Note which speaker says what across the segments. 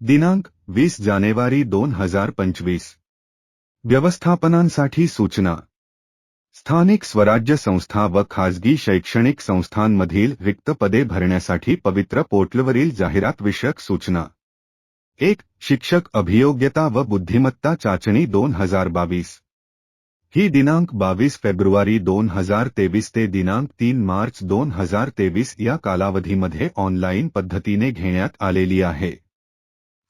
Speaker 1: दिनांक वीस जानेवारी दोन हज़ार पंचवीस. व्यवस्थापनांसाठी सूचना. स्थानिक स्वराज्य संस्था व खाजगी शैक्षणिक संस्थांमधील रिक्त पदे भरण्यासाठी पवित्र पोर्टलवरील जाहिरात विषयक सूचना. एक, शिक्षक अभियोग्यता व बुद्धिमत्ता चाचणी दोन हज़ार बावीस. ही दिनांक बावीस फेब्रुवारी दोन हज़ार तेवीस ते दिनांक तीन मार्च दोन हज़ार तेवीस या कालावधीमध्ये ऑनलाईन पद्धतीने घेण्यात आलेली आहे.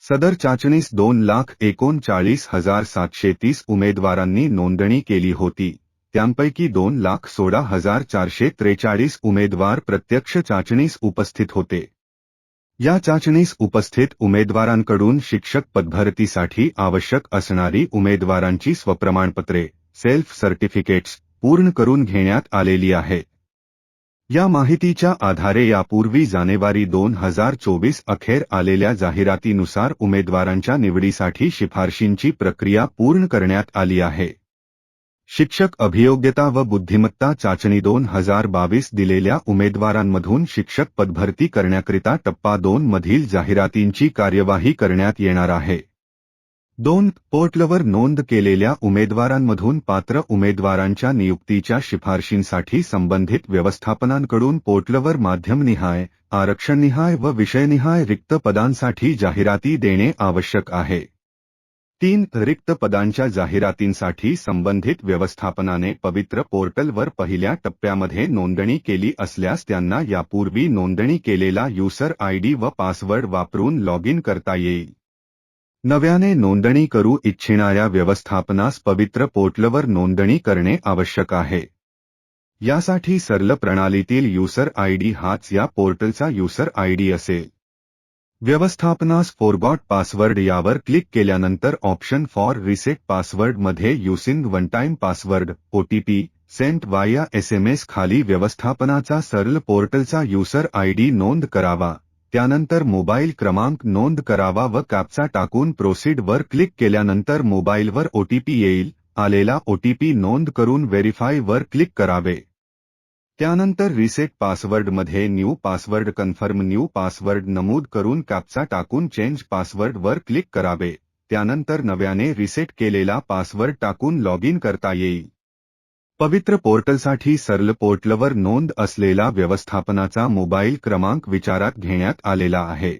Speaker 1: सदर चाचणीस दोन लाख एकोणचाळीस हजार सातशे तीस उमेदवारांनी नोंदणी केली होती. त्यांपैकी दोन लाख सोळा हजार चारशे त्रेचाळीस उमेदवार प्रत्यक्ष चाचणीस उपस्थित होते. या चाचणीस उपस्थित उमेदवारांकडून शिक्षक पदभरतीसाठी आवश्यक असणारी उमेदवारांची स्वप्रमाणपत्रे सेल्फ सर्टिफिकेट्स पूर्ण करून घेण्यात आलेली आहे. या माहितीच्या आधारे यापूर्वी जानेवारी दोन हज़ार चोवीस अखेर आलेल्या जाहिरातीनुसार उमेदवारांच्या निवडीसाठी शिफारशींची प्रक्रिया पूर्ण करण्यात आली आहे. शिक्षक अभियोग्यता व बुद्धिमत्ता चाचणी दोन हज़ार बावीस दिलेल्या उमेदवारांमधून शिक्षक पदभरती करण्याकरिता टप्पा दोन मधील जाहिरातींची कार्यवाही करण्यात येणार आहे. दोन पोर्टलवर नोंद केलेल्या उमेदवारांमधून पात्र उमेदवारांच्या नियुक्तीच्या शिफारशींसाठी संबंधित व्यवस्थापनांकडून पोर्टलवर माध्यमनिहाय आरक्षणनिहाय व विषयनिहाय रिक्त पदांसाठी जाहिराती देणे आवश्यक आहे. तीन रिक्त पदांच्या जाहिरातींसाठी संबंधित व्यवस्थापनाने पवित्र पोर्टलवर पहिल्या टप्प्यामध्ये नोंदणी केली असल्यास त्यांना यापूर्वी नोंदणी केलेला युसर आयडी व पासवर्ड वापरून लॉग इन करता येईल. नव्याने नोंदणी करू इच्छिणाऱ्या व्यवस्थापनास पवित्र पोर्टलवर नोंदणी करणे आवश्यक आहे. यासाठी सरल प्रणालीतील युसर आयडी हाच या पोर्टलचा युसर आयडी असेल. व्यवस्थापनास फोरगॉट पासवर्ड यावर क्लिक केल्यानंतर option for reset पासवर्डमध्ये one time password OTP sent via SMS खाली व्यवस्थापनाचा सरल पोर्टलचा युसर आयडी नोंद करावा. त्यानंतर मोबाईल क्रमांक नोंद करावा व कॅप्चा टाकून प्रोसीड वर क्लिक केल्यानंतर मोबाईलवर ओटीपी येईल, आलेला ओटीपी नोंद करून व्हेरीफाय वर क्लिक करावे. त्यानंतर reset पासवर्डमध्ये new password confirm new password नमूद करून कॅप्चा टाकून चेंज पासवर्ड वर क्लिक करावे. त्यानंतर नव्याने रिसेट केलेला पासवर्ड टाकून लॉग इन करता येईल. पवित्र पोर्टलसाठी सरल पोर्टलवर नोंद असलेला व्यवस्थापनाचा मोबाईल क्रमांक विचारात घेण्यात आलेला आहे.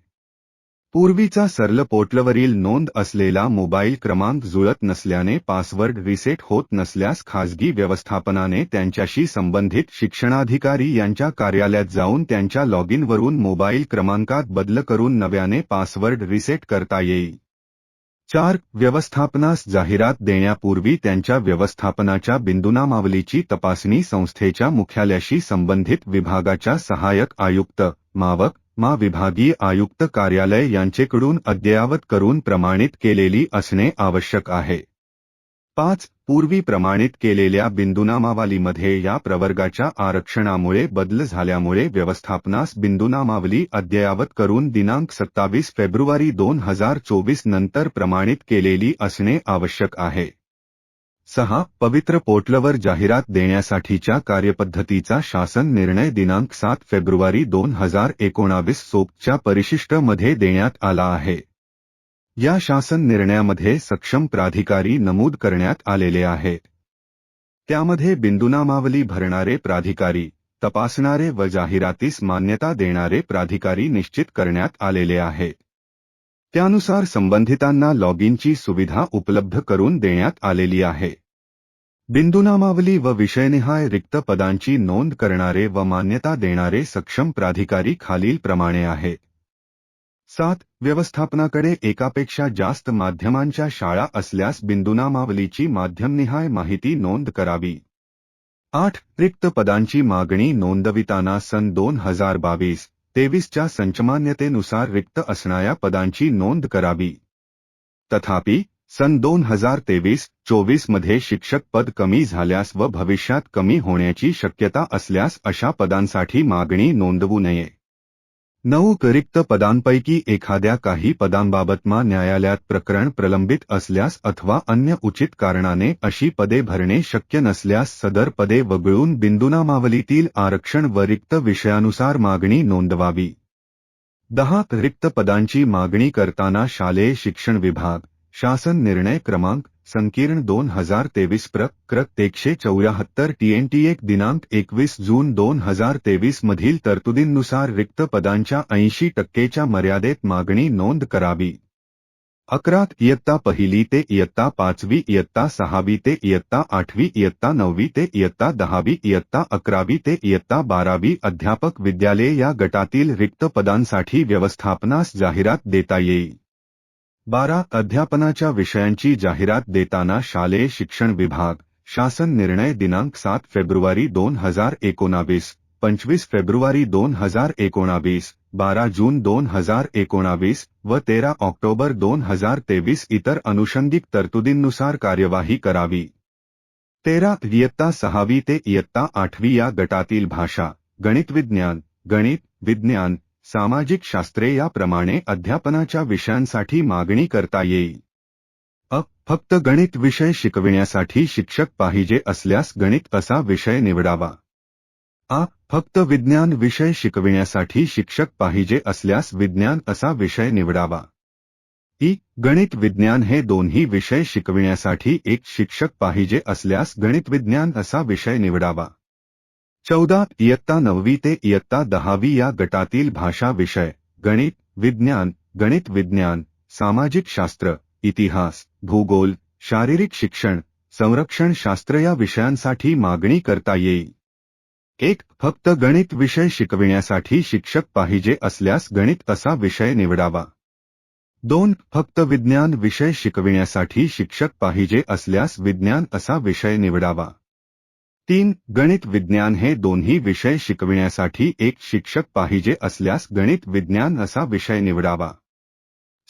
Speaker 1: पूर्वीचा सरल पोर्टलवरील नोंद असलेला मोबाईल क्रमांक जुळत नसल्याने पासवर्ड रिसेट होत नसल्यास खाजगी व्यवस्थापनाने त्यांच्याशी संबंधित शिक्षणाधिकारी यांच्या कार्यालयात जाऊन त्यांच्या लॉग इनवरून मोबाईल क्रमांकात बदल करून नव्याने पासवर्ड रिसेट करता येईल. चार व्यवस्थापनास जाहिरात देण्यापूर्वी त्यांच्या व्यवस्थापनाच्या बिंदुनामावलीची तपासणी संस्थेच्या मुख्यालयाशी संबंधित विभागाच्या सहाय्यक आयुक्त मावक मा विभागीय आयुक्त कार्यालय यांचेकडून अद्ययावत करून प्रमाणित केलेली असणे आवश्यक आहे. पाच पूर्वी प्रमाणित केलेल्या बिंदुनामावलीमध्ये या प्रवर्गाच्या आरक्षणामुळे बदल झाल्यामुळे व्यवस्थापनास बिंदुनामावली अद्ययावत करून दिनांक सत्तावीस फेब्रुवारी दोन हजार चोवीस नंतर प्रमाणित केलेली असणे आवश्यक आहे. सहा पवित्र पोर्टलवर जाहिरात देण्यासाठीच्या कार्यपद्धतीचा शासन निर्णय दिनांक सात फेब्रुवारी दोन हजार एकोणावीस सोपच्या परिशिष्टमध्ये देण्यात आला आहे. या शासन निर्णयामध्ये सक्षम प्राधिकारी नमूद करण्यात आलेले आहेत त्यामध्ये बिंदुनामावली भरणारे प्राधिकारी तपासणारे व जाहिरातीस मान्यता देणारे प्राधिकारी निश्चित करण्यात आलेले आहेत त्यानुसार संबंधितांना लॉग इनची सुविधा उपलब्ध करून देण्यात आलेली आहे. बिंदुनामावली व विषयनिहाय रिक्त पदांची नोंद करणारे व मान्यता देणारे सक्षम प्राधिकारी खालील प्रमाणे आहेत सात व्यवस्थापनाकडे एकापेक्षा जास्त माध्यमांच्या शाळा असल्यास बिंदुनामावलीची माध्यमनिहाय माहिती नोंद करावी. आठ रिक्त पदांची मागणी नोंदविताना सन दोन हजार बावीस तेवीसच्या संचमान्यतेनुसार रिक्त असणाऱ्या पदांची नोंद करावी. तथापि सन दोन हजार तेवीस चोवीसमध्ये शिक्षक पद कमी झाल्यास व भविष्यात कमी होण्याची शक्यता असल्यास अशा पदांसाठी मागणी नोंदवू नये. नऊ रिक्त पदांपैकी एखाद्या काही पदांबाबतमा न्यायालयात प्रकरण प्रलंबित असल्यास अथवा अन्य उचित कारणाने अशी पदे भरणे शक्य नसल्यास सदर पदे वगळून बिंदुनामावलीतील आरक्षण व रिक्त विषयानुसार मागणी नोंदवावी. दहा रिक्त पदांची मागणी करताना शालेय शिक्षण विभाग शासन निर्णय क्रमांक संकीर्ण दोन हजार तेवीस प्र क्र एकशे चौऱ्याहत्तर टीएनटी एक दिनांक एकवीस जून दोन हजार तेवीस मधील तरतुदींनुसार रिक्त पदांच्या ऐंशी टक्केच्या मर्यादेत मागणी नोंद करावी. अकरात इयत्ता पहिली ते इयत्ता पाचवी इयत्ता सहावी ते इयत्ता आठवी इयत्ता नववी ते इयत्ता दहावी इयत्ता अकरावी ते इयत्ता बारावी अध्यापक विद्यालय या गटातील रिक्त पदांसाठी व्यवस्थापनास जाहिरात देता येईल. बारा अध्यापनाच्या विषयांची जाहिरात देताना शालेय शिक्षण विभाग शासन निर्णय दिनांक सात फेब्रुवारी दोन हजार एकोणावीस पंचवीस फेब्रुवारी दोन हजार एकोणावीस बारा जून दोन हजार एकोणावीस व तेरा ऑक्टोबर दोन हजार तेवीस इतर अनुषंगिक तरतुदींनुसार कार्यवाही करावी. तेरा इयत्ता सहावी ते इयत्ता आठवी या गटातील भाषा गणित विज्ञान गणित विज्ञान सामाजिक शास्त्रे याप्रमाणे अध्यापनाच्या विषयांसाठी मागणी करता येईल. अ फक्त गणित विषय शिकविण्यासाठी शिक्षक पाहिजे असल्यास गणित असा विषय निवडावा. आ फक्त विज्ञान विषय शिकविण्यासाठी शिक्षक पाहिजे असल्यास विज्ञान असा विषय निवडावा. ई गणित विज्ञान हे दोन्ही विषय शिकविण्यासाठी एक शिक्षक पाहिजे असल्यास गणित विज्ञान असा विषय निवडावा. चौदा इयत्ता नववी ते इयत्ता दहावी या गटातील भाषा विषय, गणित, विज्ञान गणित विज्ञान, सामाजिक शास्त्र, इतिहास, भूगोल, शारीरिक शिक्षण, संरक्षण शास्त्र या विषयांसाठी मागणी करता येईल. एक, फक्त गणित विषय शिकविण्यासाठी शिक्षक पाहिजे असल्यास गणित असा विषय निवडावा. दोन, फक्त विज्ञान विषय शिकविण्यासाठी शिक्षक पाहिजे असल्यास विज्ञान असा विषय निवडावा. तीन गणित विज्ञान हे दोन्ही विषय शिकविण्यासाठी एक शिक्षक पाहिजे असल्यास गणित विज्ञान असा विषय निवडावा.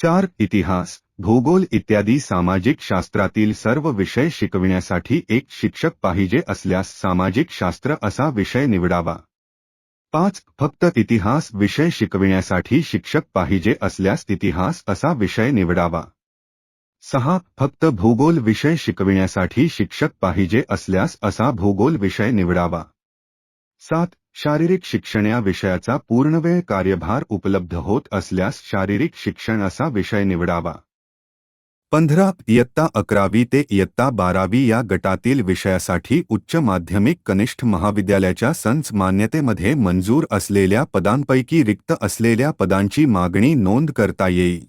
Speaker 1: चार, इतिहास, भूगोल इत्यादी सामाजिक शास्त्रातील सर्व विषय शिकविण्यासाठी एक शिक्षक पाहिजे असल्यास सामाजिक शास्त्र असा विषय निवडावा. पाच, फक्त इतिहास विषय शिकविण्यासाठी शिक्षक पाहिजे असल्यास इतिहास असा विषय निवडावा. सहा फक्त भूगोल विषय शिकविण्यासाठी शिक्षक पाहिजे असल्यास असा भूगोल विषय निवडावा. सात शारीरिक शिक्षण या विषयाचा पूर्णवेळ कार्यभार उपलब्ध होत असल्यास शारीरिक शिक्षण असा विषय निवडावा. पंधरा इयत्ता अकरावी ते इयत्ता बारावी या गटातील विषयासाठी उच्च माध्यमिक कनिष्ठ महाविद्यालयाच्या संच मान्यतेमध्ये मंजूर असलेल्या पदांपैकी रिक्त असलेल्या पदांची मागणी नोंद करता येईल.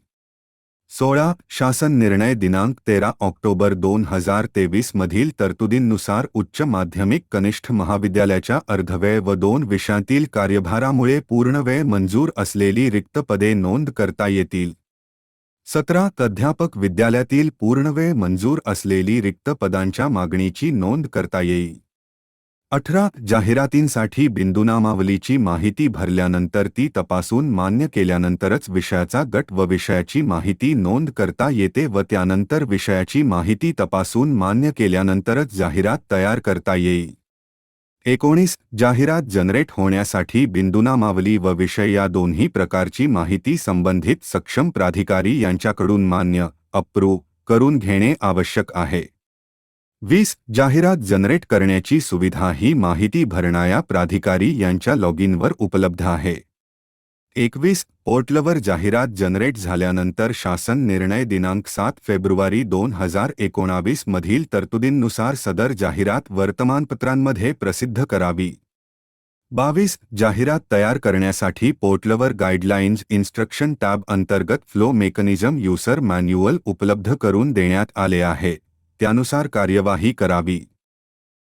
Speaker 1: सोळा शासन निर्णय दिनांक तेरा ऑक्टोबर दोन हजार तेवीस मधील तरतुदींनुसार उच्च माध्यमिक कनिष्ठ महाविद्यालयाच्या अर्धवेळ व दोन विषयांतील कार्यभारामुळे पूर्णवेळ मंजूर असलेली रिक्त पदे नोंद करता येतील. सतरा अध्यापक विद्यालयातील पूर्णवेळ मंजूर असलेली रिक्त पदांच्या मागणीची नोंद करता येईल. अठरा जाहिरातींसाठी बिंदुनामावलीची माहिती भरल्यानंतर ती तपासून मान्य केल्यानंतरच विषयाचा गट व विषयाची माहिती नोंद करता येते व त्यानंतर विषयाची माहिती तपासून मान्य केल्यानंतरच जाहिरात तयार करता येईल. एकोणीस जाहिरात जनरेट होण्यासाठी बिंदुनामावली व विषय या दोन्ही प्रकारची माहिती संबंधित सक्षम प्राधिकारी यांच्याकडून मान्य अप्रूव्ह करून घेणे आवश्यक आहे. वीस जाहिरात जनरेट करण्याची सुविधा ही माहिती भरणाऱ्या प्राधिकारी यांच्या लॉगिनवर उपलब्ध आहे. एकवीस पोर्टलवर जाहिरात जनरेट झाल्यानंतर शासन निर्णय दिनांक सात फेब्रुवारी दोन हजार एकोणावीस मधील तरतुदींनुसार सदर जाहिरात वर्तमानपत्रांमध्ये प्रसिद्ध करावी. बावीस जाहिरात तयार करण्यासाठी पोर्टलवर गाईडलाईन्स इन्स्ट्रक्शन टॅब अंतर्गत फ्लो मेकॅनिझम युसर मॅन्युअल उपलब्ध करून देण्यात आले आहे. त्यानुसार कार्यवाही करावी.